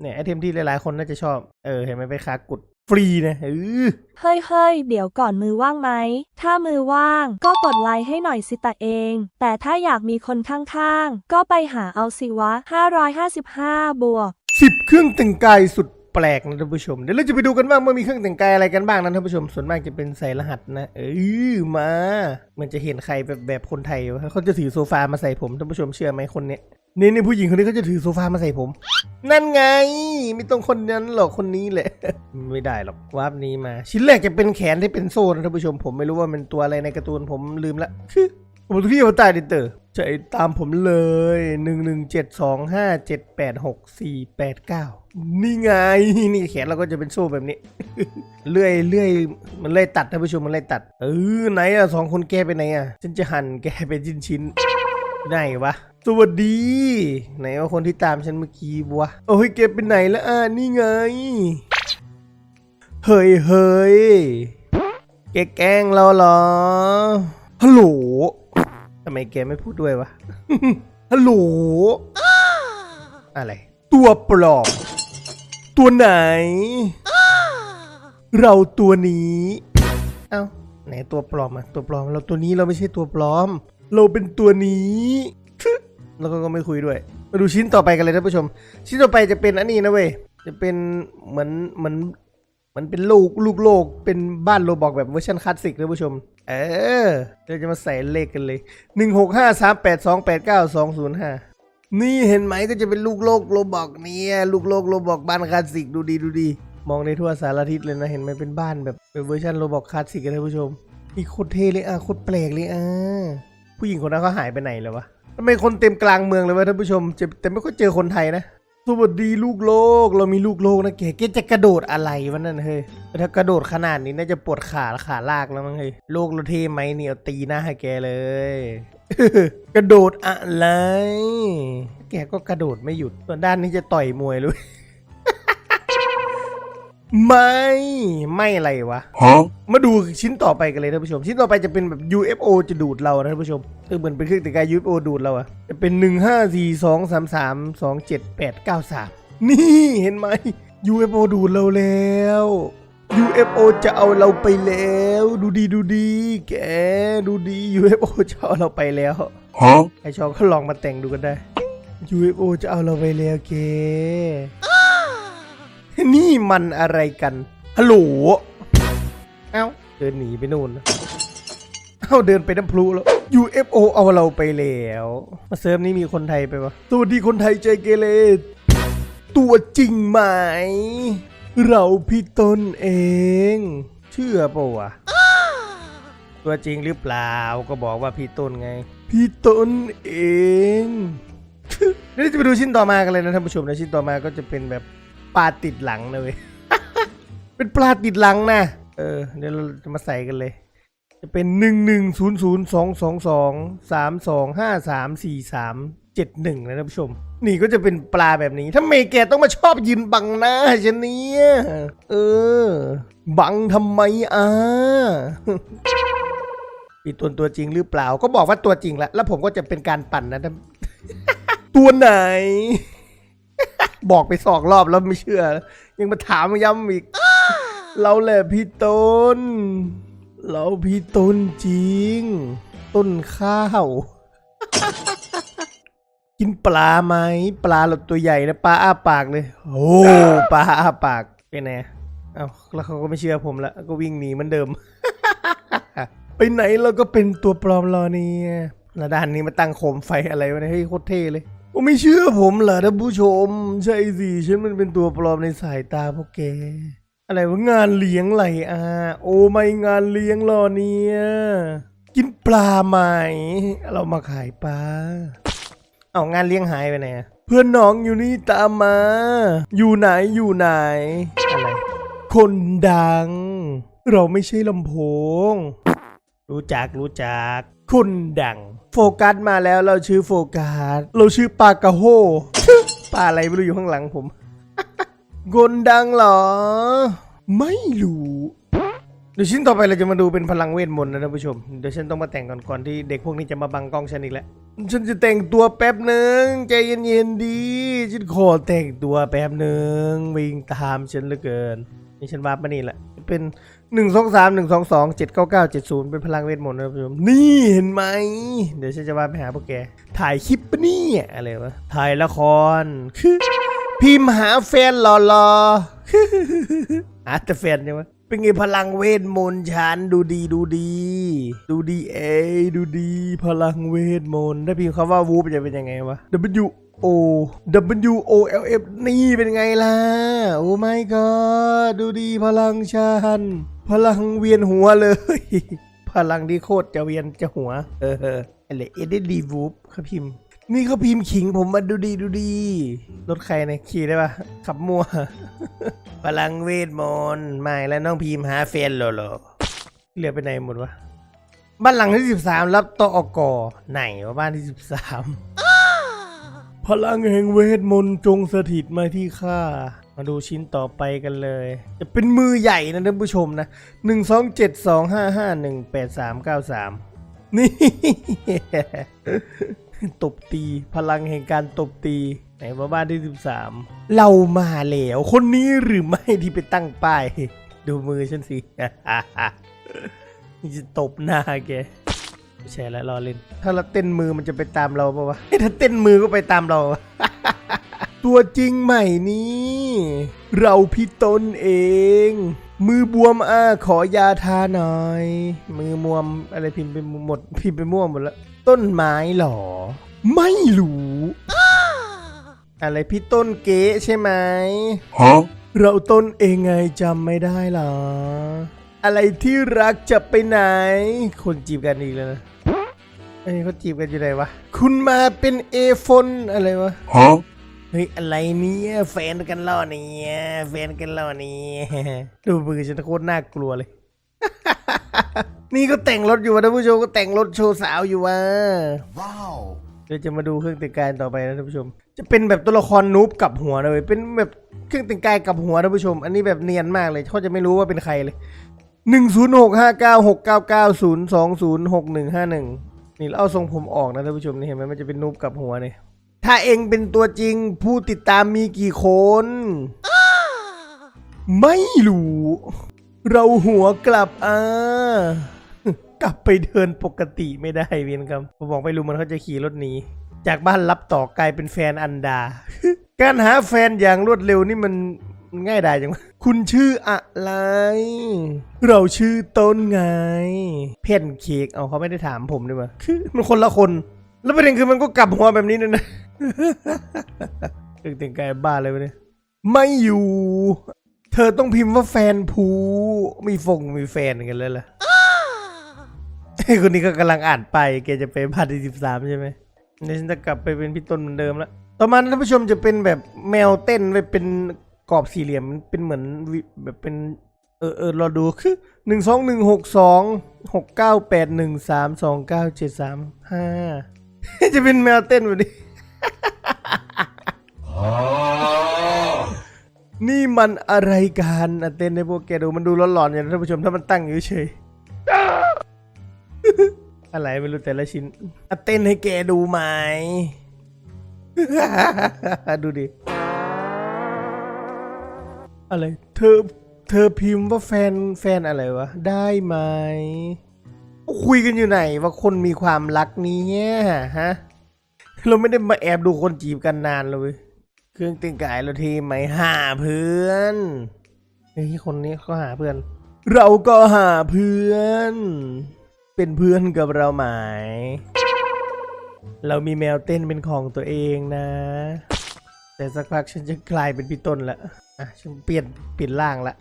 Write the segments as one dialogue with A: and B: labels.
A: เนี่ยไอเทมที่หลายๆคนน่าจะชอบ เออ เห็นไหมไปคากุดฟรีนะเออ
B: เฮ้ยเฮ้ยเดี๋ยวก่อนมือว่างไหม ถ้ามือว่างก็กดไลค์ให้หน่อยสิตาเอง แต่ถ้าอยากมีคนข้างๆ ก็ไปหาเอาสิวะ 555 บวก
A: สิบเครื่องแต่งกายสุด แปลกนะท่านผู้ชม เดี๋ยวเราจะไปดูกันว่ามันมีเครื่องแต่งกายอะไรกันบ้างนะท่านผู้ชม ส่วนมากจะเป็นใส่รหัสนะเออมามันจะเห็นใครแบบแบบคนไทยวะเขาจะถือโซฟามาใส่ผมท่านผู้ชมเชื่อไหมคนเนี้ยนี่นี่ผู้หญิงคนนี้เขาจะถือโซฟามาใส่ผม นั่นไง ไม่ต้องคนนั้นหรอกคนนี้แหละ ไม่ได้หรอกวาร์ปนี้มา ชิ้นแรกจะเป็นแขนที่เป็นโซ่นะท่านผู้ชมผมไม่รู้ว่ามันตัวอะไรในการ์ตูนผมลืมละคือ ผมดูที่อวตารดิเตอร์ใจตามผมเลยหนึ่งหนึ่งเจ็ดสองห้าเจ็ดแปดหกสี่แปดเก้านี่ไงนี่แขนเราก็จะเป็นโซ่แบบนี้ เลื่อยเลื่อยมันเลื่อยตัดท่านผู้ชมมันเลื่อยตัด เออไหนอะสองคนแกไปไหนอะฉันจะหั่นแกเป็นชิ้นชิ้นไหนวะ สวัสดี ไหนว่าคนที่ตามฉันเมื่อกี้บัวโอ้ยแกไปไหนแล้วอะนี่ไง เฮ้ยเฮ้ยแกแกล้งเราเหรอฮัลโหล ทำไมแกไม่พูดด้วยวะ ฮัลโหล อะไร ตัวปลอม ตัวไหน เราตัวนี้ เอ้า ไหนตัวปลอมอะตัวปลอม เราตัวนี้เราไม่ใช่ตัวปลอม เราเป็นตัวนี้ แล้วก็ก็ไม่คุยด้วย มาดูชิ้นต่อไปกันเลยท่านผู้ชม ชิ้นต่อไปจะเป็นอันนี้นะเว้ย จะเป็นเหมือนเหมือนเหมันเป็นลูกลูกโลกเป็นบ้านโรบอกแบบเวอร์ชันคลาสสิกท่านผู้ชม เออเราจะมาใส่เลขกันเลยหนึ่งหกห้าสามแปดสองแปดเก้าสองศูนย์ห้านี่เห็นไหมก็จะเป็นลูกโลกโรบอกเนี่ยลูกโลกโรบอกบ้านคลาสสิกดูดีดูดี มองในทั่วสารทิศเลยนะเห็นไหมเป็นบ้านแบบเป็นเวอร์ชันโรบอกคลาสสิกกันท่านผู้ชมนี่โคตรเท่เลยอะโคตรแปลกเลยอะผู้หญิงคนนั้นเขาหายไปไหนแล้ววะทำไมคนเต็มกลางเมืองเลยวะท่านผู้ชมแต่ไม่ค่อยเจอคนไทยนะ สวัสดีลูกโลก เรามีลูกโลกนะแกแกจะกระโดดอะไรวะนั่นเฮ้ยถ้ากระโดดขนาดนี้น่าจะปวดขาขาลากแล้วมั้งเฮ้ยโลกเราเทไหมเนี่ยตีหน้าให้แกเลย กระโดดอะไร แกก็กระโดดไม่หยุดส่วนด้านนี้จะต่อยมวยเลย ไม่ไม่อะไรวะ
C: Huh?
A: มาดูชิ้นต่อไปกันเลยท่านผู้ชม ชิ้นต่อไปจะเป็นแบบ UFO จะดูดเรานะท่านผู้ชมคือเหมือนเป็นเครื่องแต่งกาย UFO ดูดเราอะจะเป็น 1 5 4 2 3 3 2 7 8 9 3 นี่เห็นไหม UFO ดูดเราแล้ว UFO จะเอาเราไปแล้ว ดูดีดูดี แกดูดี UFO จะเอาเราไปแล้ว
C: Huh?
A: ใครชอบก็ลองมาแต่งดูกันได้ UFO จะเอาเราไปแล้วเก นี่มันอะไรกันฮัลโหลเอ้าเดินหนีไปนู่นเอ้าเดินไปน้ำพลุแล้ว UFO เอาเราไปแล้ว มาเซิร์ฟนี้มีคนไทยไปปะสวัสดีคนไทยใจเกเรตัวจริงไหม เราพี่ต้นเอง เชื่อปะวะตัวจริงหรือเปล่าก็บอกว่าพี่ต้นไง พี่ต้นเองเดี๋ยวจะไปดูชิ้นต่อมากันเลยนะท่านผู้ชมนะชิ้นต่อมาก็จะเป็นแบบ ปลาติดหลังนะเว้ย เป็นปลาติดหลังนะ เออ เดี๋ยวเราจะมาใส่กันเลย จะเป็นหนึ่งหนึ่งศูนย์ศูนย์สองสองสองสามสองห้าสามสี่สามเจ็ดหนึ่งนะท่านผู้ชม นี่ก็จะเป็นปลาแบบนี้ทำไมแกต้องมาชอบยืนบังหน้าฉันเนี่ยเออ บังทำไมอะมีตัวตัวจริงหรือเปล่า ก็บอกว่าตัวจริงแล้วแล้วผมก็จะเป็นการปั่นนะ ตัวไหน บอกไปสองรอบแล้วไม่เชื่อ ยังมาถามย้ำอีก เราแหละพี่ต้น เราพี่ต้นจริง ต้นข้าว กินปลาไหม ปลาเราตัวใหญ่นะปลาอ้าปากเลย โอ้ปลาอ้าปากเป็นไงเอาแล้วเขาก็ไม่เชื่อผมละก็วิ่งหนีเหมือนเดิม ไปไหนเราก็เป็นตัวปลอมรอเนี่ยแล้วด้านนี้มาตั้งโคมไฟอะไรวะเนี่ยเฮ้ยโคตรเท่เลย โอ้ไม่เชื่อผมเหรอท่านผู้ชม ใช่สิฉันมันเป็นตัวปลอมในสายตาพวกแก อะไรวะงานเลี้ยงไรอะโอ้ไม่งานเลี้ยงรอเนี่ย กินปลาไหม เรามาขายปลา เอางานเลี้ยงหายไปไหนอะเพื่อนน้องอยู่นี่ตามมา อยู่ไหนอยู่ไหน อะไร คนดัง เราไม่ใช่ลำโพง รู้จักรู้จัก คนดัง โฟกัสมาแล้วเราชื่อโฟกัส เราชื่อปากระโฮปลาอะไรไม่รู้อยู่ข้างหลังผมคนดังเหรอ ไม่รู้เดี๋ยวชิ้นต่อไปเราจะมาดูเป็นพลังเวทมนต์นะท่านผู้ชม เดี๋ยวฉันต้องมาแต่งก่อนก่อนที่เด็กพวกนี้จะมาบังกล้องฉันอีกแล้ว ฉันจะแต่งตัวแป๊บหนึ่งใจเย็นๆดี ฉันขอแต่งตัวแป๊บหนึ่งวิ่งตามฉันเหลือเกิน นี่ฉันวาดมานี่แหละ เป็น หนึ่งสองสามหนึ่งสองสองเจ็ดเก้าเก้าเจ็ดศูนย์เป็นพลังเวทมนต์นะท่านผู้ชมนี่เห็นไหม เดี๋ยวฉันจะว่าไปหาพวกแก ถ่ายคลิปปะเนี่ยอะไรวะ ถ่ายละคร พิมพ์หาแฟนหล่อๆหาแต่แฟนใช่ไหมเป็นไงพลังเวทมนต์ฉันดูดีดูดี ดูดีเอดูดี พลังเวทมนต์ถ้าพิมพ์คำว่าวูฟจะเป็นยังไงวะ W O W O L F นี่เป็นไงล่ะ โอ้ my god ดูดีพลังฉันพลังเวียนหัวเลย พลังที่โคตรจะเวียนจะหัว เอออะไรเอเดดีวูฟเขาพิมพ์ นี่เขาพิมพ์ขิงผมมาดูดีดูดี รถใครเนี่ยขี่ได้ปะขับมัว พลังเวทมนต์ไม่แล้วน้องพิมพ์หาแฟนเหรอเหรอเหลือไปไหนหมดวะบ้านหลังที่สิบสามรับตอกอไหนวะบ้านที่สิบสาม พลังแห่งเวทมนต์จงสถิตมาที่ข้า มาดูชิ้นต่อไปกันเลย จะเป็นมือใหญ่นะท่านผู้ชมนะหนึ่งสองเจ็ดสองห้าห้าหนึ่งแปดสามเก้าสามนี่ ตบตีพลังแห่งการตบตีไหนว่าบ้านที่13เรามาแล้วคนนี้หรือไม่ที่ไปตั้งป้าย ดูมือฉันสิ จะตบหน้าแก ไม่ใช่แล้วรอเล่น ถ้าเราเต้นมือมันจะไปตามเราปะวะเฮ้ยถ้าเต้นมือก็ไปตามเรา ตัวจริงใหม่นี้ เราพี่ต้นเอง มือบวมอะขอยาทาหน่อย มือบวมอะไรพิมพ์ไปหมดพิมพ์ไปมั่วหมดแล้วต้นไม้หรอ ไม่รู้ อะไรพี่ต้นเก๋ใช่ไหม
C: Huh?
A: เราต้นเองไงจำไม่ได้หรอ อะไรที่รักจะไปไหน คนจีบกันอีกแล้วนะ เอ้ยเขาจีบกันอยู่ไหนวะ คุณมาเป็นเอฟนอะไรวะ
C: Huh?
A: เฮ้ยอะไรเนี่ยแฟนกันแล้วเนี่ยแฟนกันแล้วเนี่ยดูมือฉันโคตรน่ากลัวเลย นี่ก็แต่งรถอยู่วะท่านผู้ชมก็แต่งรถโชว์สาวอยู่วะ
C: Wow.
A: เดี๋ยวจะมาดูเครื่องแต่งกายต่อไปนะท่านผู้ชม จะเป็นแบบตัวละครนูบกับหัวนะเว้ยเป็นแบบเครื่องแต่งกายกับหัวท่านผู้ชม อันนี้แบบเนียนมากเลยเขาจะไม่รู้ว่าเป็นใครเลยหนึ่งศูนย์หกห้าเก้าหกเก้าเก้าศูนย์สองศูนย์หกหนึ่งห้าหนึ่ง นี่แล้วเอาทรงผมออกนะท่านผู้ชมนี่เห็นไหมมันจะเป็นนูบกับหัวเนี่ยถ้าเองเป็นตัวจริงผู้ติดตามมีกี่คน ไม่รู้ เราหัวกลับอ่ากลับไปเดินปกติไม่ได้เวียนครับผมบอกไม่รู้มันเขาจะขี่รถหนีจากบ้านรับต่อกลายเป็นแฟนอันดา การหาแฟนอย่างรวดเร็วนี่มันมัน ง่ายได้จังวะคุณชื่ออะไร เราชื่อต้นไง เพ่นเค้กเอาเขาไม่ได้ถามผมด้วยวะคือมันคนละคน แล้วประเด็นคือมันก็กลับหัวแบบนี้ด้วยนะเรื่องแต่งกายบ้าเลยวะเนี่ยไม่อยู่ เธอต้องพิมพ์ว่าแฟนผูมีฟงมีแฟนกันแล้วล่ะไอ้คนนี้ก็กำลังอ่านไปแกจะไปพันที่สิบสามใช่ไหมเดี๋ยวฉันจะกลับไปเป็นพี่ต้นเหมือนเดิมแล้วต่อมาท่านผู้ชมจะเป็นแบบแมวเต้นไปเป็น กรอบสี่เหลี่ยมมันเป็นเหมือนแบบเป็น เออเออรอดูคือหนึ่งสองหนึ่งหกสองหกเก้าแปดหนึ่งสามสองเก้าเจ็ดสามห้าจะเป็นแมวเต้นแบบนี้ นี่มันอะไรกันอเต้นในพวกแกดูมันดูร้อนๆอย่างท่านผู้ชมถ้ามันตั้งอยู่เฉยอะไรไม่รู้แต่ละชิ้นอเต้นให้แกดูไหม ดูดิ อะไร เธอ เธอพิมพ์ว่าแฟน แฟนอะไรวะ ได้ไหม คุยกันอยู่ไหนว่าคนมีความรักเนี้ฮะ เราไม่ได้มาแอบดูคนจีบกันนานเลย เครื่องแต่งกายเราทีไหมหาเพื่อนเฮ้ยคนนี้เขาหาเพื่อน เราก็หาเพื่อน เป็นเพื่อนกับเราไหมเรามีแมวเต้นเป็นของตัวเองนะ แต่สักพักฉันจะกลายเป็นพี่ต้นละ อะฉันเปลี่ยนเปลี่ยนร่างละ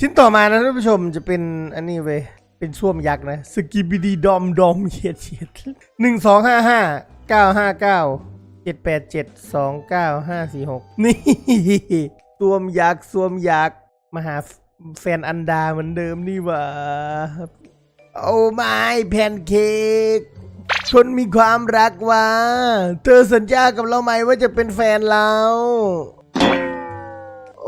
A: ชิ้นต่อมานะท่านผู้ชมจะเป็นอันนี้เว้ยเป็นช่วมยักษ์นะสกิบิดีดอมดอมเฉียดเฉียดหนึ่งสองห้าห้าเก้าห้าเก้าเจ็ดแปดเจ็ดสองเก้าห้าสี่หกนี่สวมยักษ์สวมยักษ์มาหาแฟนอันดาเหมือนเดิมนี่หว่าโอ้ไม่แพนเค้กคนมีความรักว่า เธอสัญญากับเราไหมว่าจะเป็นแฟนเรา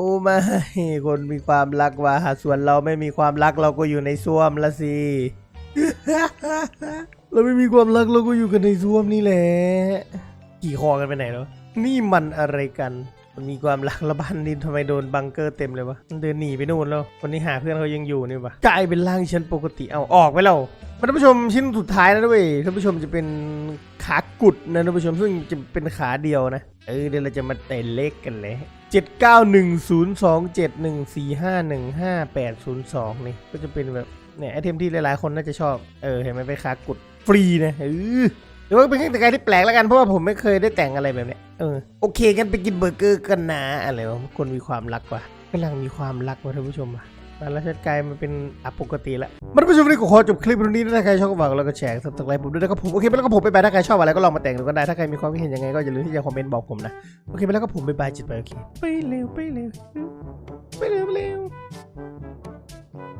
A: อ้อ้ไม่คนมีความรักว่าส่วนเราไม่มีความรักเราก็อยู่ในส้วมละสิ เราไม่มีความรักเราก็อยู่กันในส้วมนี่แหละขี่คอกันไปไหนแล้ว นี่มันอะไรกันมันมีความรักและบ้านนี้ทำไมโดนบังเกอร์เต็มเลยวะมันเดินหนีไปนู่นแล้ววันนี้หาเพื่อนเขายังอยู่นี่วะกลายเป็นร่างชั้นปกติเอาออกไปแล้วท่านผู้ชมชิ้นสุดท้ายแล้วด้วยท่านผู้ชมจะเป็นขากุดนะท่านผู้ชมซึ่งจะเป็นขาเดียวนะ เออเดี๋ยวเราจะมาเตะเลขกันเลย จ็ดเก้าหนึ่งศูนย์สองเจ็ดหนึ่งสี่ห้าหนึ่งห้าแปดศูนย์สองนี่ก็จะเป็นแบบเนี่ยไอเทมที่หลายๆคนน่าจะชอบ เออเห็นไหมไปคากุดฟรีนะเออหรือว่าเป็นเครื่องแต่งกายที่แปลกแล้วกันเพราะว่าผมไม่เคยได้แต่งอะไรแบบเนี้ยเออโอเคกันไปกินเบอร์เกอร์กันนะอะไรวะคนมีความรักว่ะกำลังมีความรักว่ะท่านผู้ชมอะ มาแล้วชัดกลายมันเป็นอปกติแล้วมาท่านผู้ชมวันนี้ก็ขอจบคลิปวันนี้นะถ้าใครชอบก็ฝากแล้วก็แชร์สับสไครต์ผมด้วยนะครับผมโอเคไปแล้วก็ผมไปไปถ้าใครชอบอะไรก็ลองมาแต่งดูกันได้ถ้าใครมีความคิดเห็นยังไงก็อย่าลืมที่จะคอมเมนต์บอกผมนะโอเคไปแล้วก็ผมไปบายจิตไปโอเคไปเร็วไปเร็วไปเร็วไปเร็ว